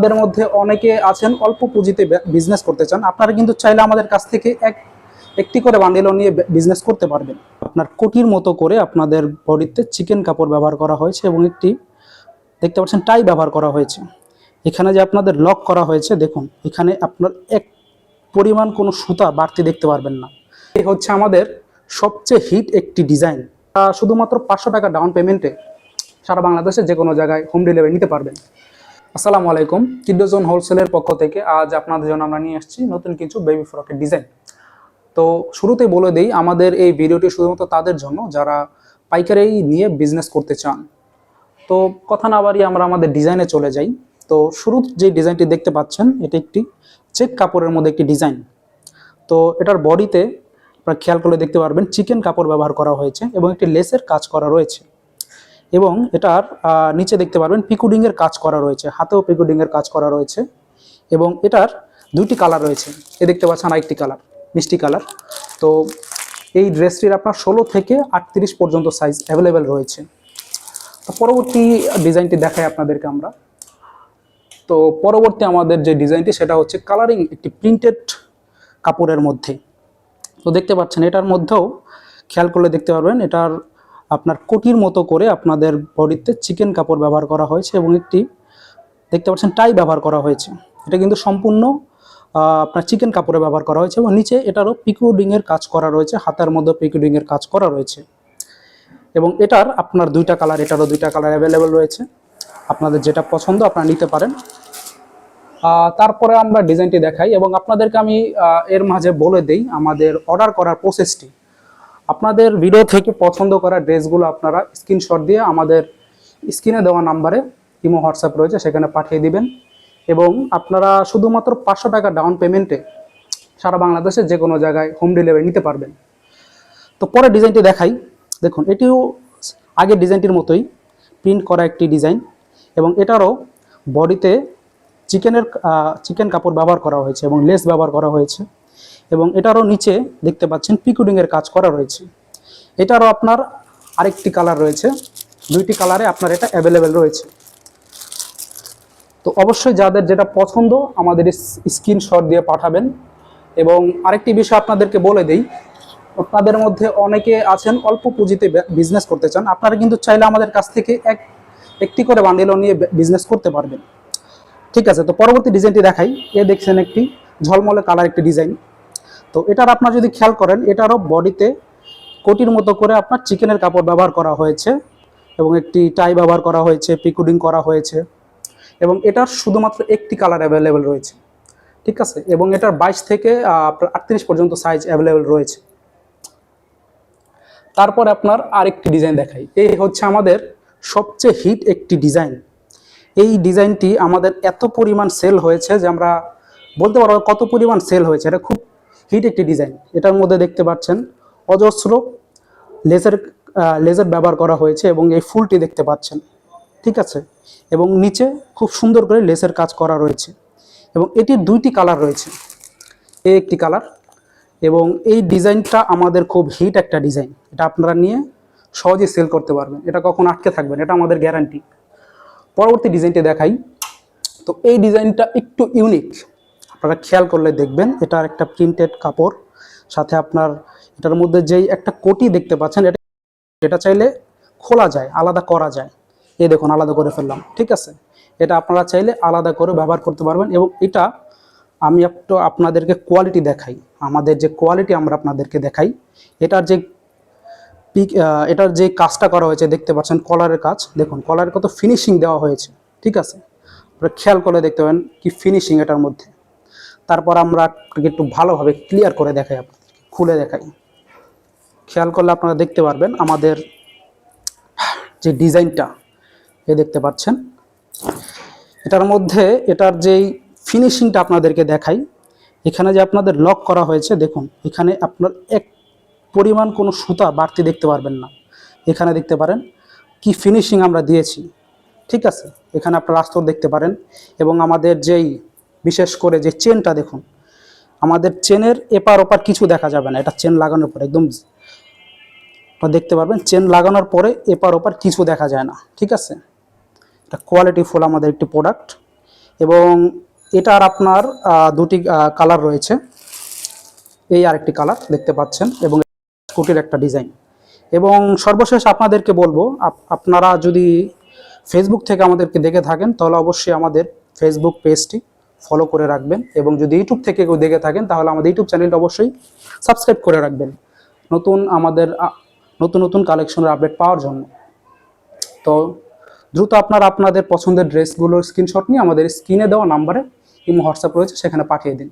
আপনাদের মধ্যে অনেকে আছেন, অল্প পুঁজিতে বিজনেস করতে চান। আপনারা কিন্তু চাইলে আমাদের কাছ থেকে এক, একটি করে বান্ডিলও নিয়ে বিজনেস করতে পারবেন। আপনার কোটির মতো করে আপনাদের বডিতে চিকেন কাপড় ব্যবহার করা হয়েছে এবং একটি, দেখতে পাচ্ছেন টাই ব্যবহার করা হয়েছে। এখানে যে আপনাদের লক করা হয়েছে, দেখুন, এখানে আপনার এক পরিমাণ কোনো সুতা বাড়তি দেখতে পারবেন না। এই হচ্ছে আমাদের সবচেয়ে হিট একটি ডিজাইন শুধুমাত্র পাঁচশো টাকা ডাউন পেমেন্টে সারা বাংলাদেশে যে কোনো জায়গায় হোম ডেলিভারি নিতে পারবেন। আসসালামু আলাইকুম। কিডোজোন হোলসেলের পক্ষ থেকে আজ আপনাদের জন্য আমরা নিয়ে এসেছি নতুন কিছু বেবি ফ্রকের ডিজাইন। তো শুরুতে বলে দিই, আমাদের এই ভিডিওটি শুধুমাত্র তাদের জন্য, যারা পাইকারি নিয়ে বিজনেস করতে চান। তো কথা না বাড়িয়ে আমরা আমাদের ডিজাইনে চলে যাই। তো শুরুর যে ডিজাইনটি দেখতে পাচ্ছেন, এটি একটি চেক কাপড়ের মধ্যে একটি ডিজাইন তো এটার বডিতে আপনারা খেয়াল করলে দেখতে পারবেন চিকেন কাপড় ব্যবহার করা হয়েছে এবং একটি লেসের কাজ করা রয়েছে। এবং এটার নিচে দেখতে পারবেন পিকুডিংয়ের কাজ করা রয়েছে, হাতেও পিকুডিংয়ের কাজ করা রয়েছে এবং এটার দুইটি কালার রয়েছে। এ দেখতে পাচ্ছেন আরেকটি কালার, মিষ্টি কালার। তো এই ড্রেসটির আপনার ষোলো থেকে আটত্রিশ পর্যন্ত সাইজ অ্যাভেলেবেল রয়েছে। তো পরবর্তী ডিজাইনটি দেখাই আপনাদেরকে আমরা। তো পরবর্তী আমাদের যে ডিজাইনটি সেটা হচ্ছে কালারিং একটি প্রিন্টেড কাপড়ের মধ্যে। তো দেখতে পাচ্ছেন এটার মধ্যেও, খেয়াল করলে দেখতে পারবেন, এটার আপনার কোটির মতো করে আপনাদের বডিতে চিকেন কাপড় ব্যবহার করা হয়েছে এবং একটি, দেখতে পাচ্ছেন টাই ব্যবহার করা হয়েছে। এটা কিন্তু সম্পূর্ণ আপনার চিকেন কাপড়ে ব্যবহার করা হয়েছে এবং নিচে এটারও পিকুডিংয়ের কাজ করা রয়েছে, হাতের মধ্যে পিকুডিংয়ের কাজ করা রয়েছে। এবং এটার আপনার দুইটা কালার এটারও দুইটা কালার অ্যাভেলেবেল রয়েছে। আপনাদের যেটা পছন্দ আপনারা নিতে পারেন। তারপরে আমরা ডিজাইনটি দেখাই এবং আপনাদেরকে আমি এর মাঝে বলে দেই, আমাদের অর্ডার করার প্রসেসটি আপনাদের ভিডিও থেকে পছন্দ করা ড্রেসগুলো আপনারা স্ক্রিনশট দিয়ে আমাদের স্ক্রিনে দেওয়া নাম্বারে ইমো হোয়াটসঅ্যাপ রয়েছে, সেখানে পাঠিয়ে দিবেন। এবং আপনারা শুধুমাত্র পাঁচশো টাকা ডাউন পেমেন্টে সারা বাংলাদেশে যে কোনো জায়গায় হোম ডেলিভারি নিতে পারবেন। তো পরে ডিজাইনটি দেখাই। দেখুন, এটিও আগের ডিজাইনটির মতোই প্রিন্ট করা একটি ডিজাইন এবং এটারও বডিতে চিকেনের চিকেন কাপড় ব্যবহার করা হয়েছে এবং লেস ব্যবহার করা হয়েছে। এবং এটারও নিচে দেখতে পাচ্ছেন পিকুডিংয়ের কাজ করা রয়েছে। এটারও আপনার আরেকটি কালার রয়েছে। দুইটি কালারে আপনার এটা অ্যাভেলেবেল রয়েছে। তো অবশ্যই যাদের যেটা পছন্দ, আমাদের স্ক্রিনশট দিয়ে পাঠাবেন। এবং আরেকটি বিষয় আপনাদেরকে বলে দেই, আপনাদের মধ্যে অনেকে আছেন, অল্প পুঁজিতে বিজনেস করতে চান। আপনারা কিন্তু চাইলে আমাদের কাছ থেকে এক, একটি করে বান্ডিলও নিয়ে বিজনেস করতে পারবেন। ঠিক আছে, তো পরবর্তী ডিজাইনটি দেখাই। এ দেখছেন একটি ঝলমলে কালার একটি ডিজাইন তো এটার আপনার যদি খেয়াল করেন, এটারও বডিতে কোটির মতো করে আপনার চিকেনের কাপড় ব্যবহার করা হয়েছে এবং একটি টাই ব্যবহার করা হয়েছে, পিকুডিং করা হয়েছে এবং এটার শুধুমাত্র একটি কালার অ্যাভেলেবেল রয়েছে। ঠিক আছে? এবং এটার বাইশ থেকে আপনার আটত্রিশ পর্যন্ত সাইজ অ্যাভেলেবেল রয়েছে। তারপর আপনার আরেকটি ডিজাইন দেখাই। এই হচ্ছে আমাদের সবচেয়ে হিট একটি ডিজাইন এই ডিজাইনটি আমাদের এত পরিমাণ সেল হয়েছে যে আমরা বলতে পারব কত পরিমাণ সেল হয়েছে, এটা খুব হিট একটি ডিজাইন। এটার মধ্যে দেখতে পাচ্ছেন অজস্র লেজার লেজার ব্যবহার করা হয়েছে এবং এই ফুলটি দেখতে পাচ্ছেন, ঠিক আছে? এবং নিচে খুব সুন্দর করে লেসের কাজ করা রয়েছে এবং এটির দুইটি কালার রয়েছে। এই একটি কালার এবং এই ডিজাইনটা আমাদের খুব হিট একটা ডিজাইন। এটা আপনারা নিয়ে সহজে সেল করতে পারবেন। এটা কখন আটকে থাকবেন এটা আমাদের গ্যারান্টি। পরবর্তী ডিজাইনটি দেখাই। তো এই ডিজাইনটা একটু ইউনিক। আপনারা খেয়াল করলে দেখবেন এটার একটা প্রিন্টেড কাপড়। সাথে আপনার এটার মধ্যে যেই একটা কোটি দেখতে পাচ্ছেন, এটা এটা চাইলে খোলা যায়, আলাদা করা যায়। এই দেখুন, আলাদা করে ফেললাম, ঠিক আছে? এটা আপনারা চাইলে আলাদা করে ব্যবহার করতে পারবেন এবং এটা আমি একটু আপনাদেরকে কোয়ালিটি দেখাই। আমাদের যে কোয়ালিটি আমরা আপনাদেরকে দেখাই, এটার যে পিক এটার যে কাজটা করা হয়েছে, দেখতে পাচ্ছেন কলারের কাজ। দেখুন কলারের কত ফিনিশিং দেওয়া হয়েছে, ঠিক আছে? খেয়াল করে দেখতে পাবেন কি ফিনিশিং এটার মধ্যে। তারপর আমরা একটু ভালোভাবে ক্লিয়ার করে দেখাই আপনাদেরকে, খুলে দেখাই। খেয়াল করলে আপনারা দেখতে পারবেন আমাদের যে ডিজাইনটা, এ দেখতে পাচ্ছেন। এটার মধ্যে এটার যেই ফিনিশিংটা আপনাদেরকে দেখাই, এখানে যে আপনাদের লক করা হয়েছে, দেখুন, এখানে আপনার এক পরিমাণ কোনো সুতা বাড়তি দেখতে পারবেন না। এখানে দেখতে পারেন কি ফিনিশিং আমরা দিয়েছি, ঠিক আছে? এখানে আপনার আস্তর দেখতে পারেন এবং আমাদের যেই বিশেষ করে যে চেনটা দেখুন, আমাদের চেনের এপার ওপার কিছু দেখা যাবে না, এটা চেন লাগানোর পরে, একদম দেখতে পারবেন, চেন লাগানোর পরে এপার ওপার কিছু দেখা যায় না, ঠিক আছে? এটা কোয়ালিটি ফুল আমাদের একটি প্রোডাক্ট এবং এটার আপনার দুটি কালার রয়েছে। এই আরেকটি কালার দেখতে পাচ্ছেন এবং স্কুটির একটা ডিজাইন এবং সর্বশেষ আপনাদেরকে বলব, আপ- আপনারা যদি ফেসবুক থেকে আমাদেরকে দেখে থাকেন, তাহলে অবশ্যই আমাদের ফেসবুক পেজটি ফলো করে রাখবেন এবং যদি ইউটিউব থেকে কেউ দেখে থাকেন, তাহলে আমাদের ইউটিউব চ্যানেলটা অবশ্যই সাবস্ক্রাইব করে রাখবেন। নতুন আমাদের নতুন নতুন কালেকশনের আপডেট পাওয়ার জন্য। তো দ্রুত আপনারা আপনাদের পছন্দের ড্রেসগুলোর স্ক্রিনশট নিয়ে আমাদের স্ক্রিনে দেওয়া নাম্বারে ইমো হোয়াটসঅ্যাপ রয়েছে, সেখানে পাঠিয়ে দিন।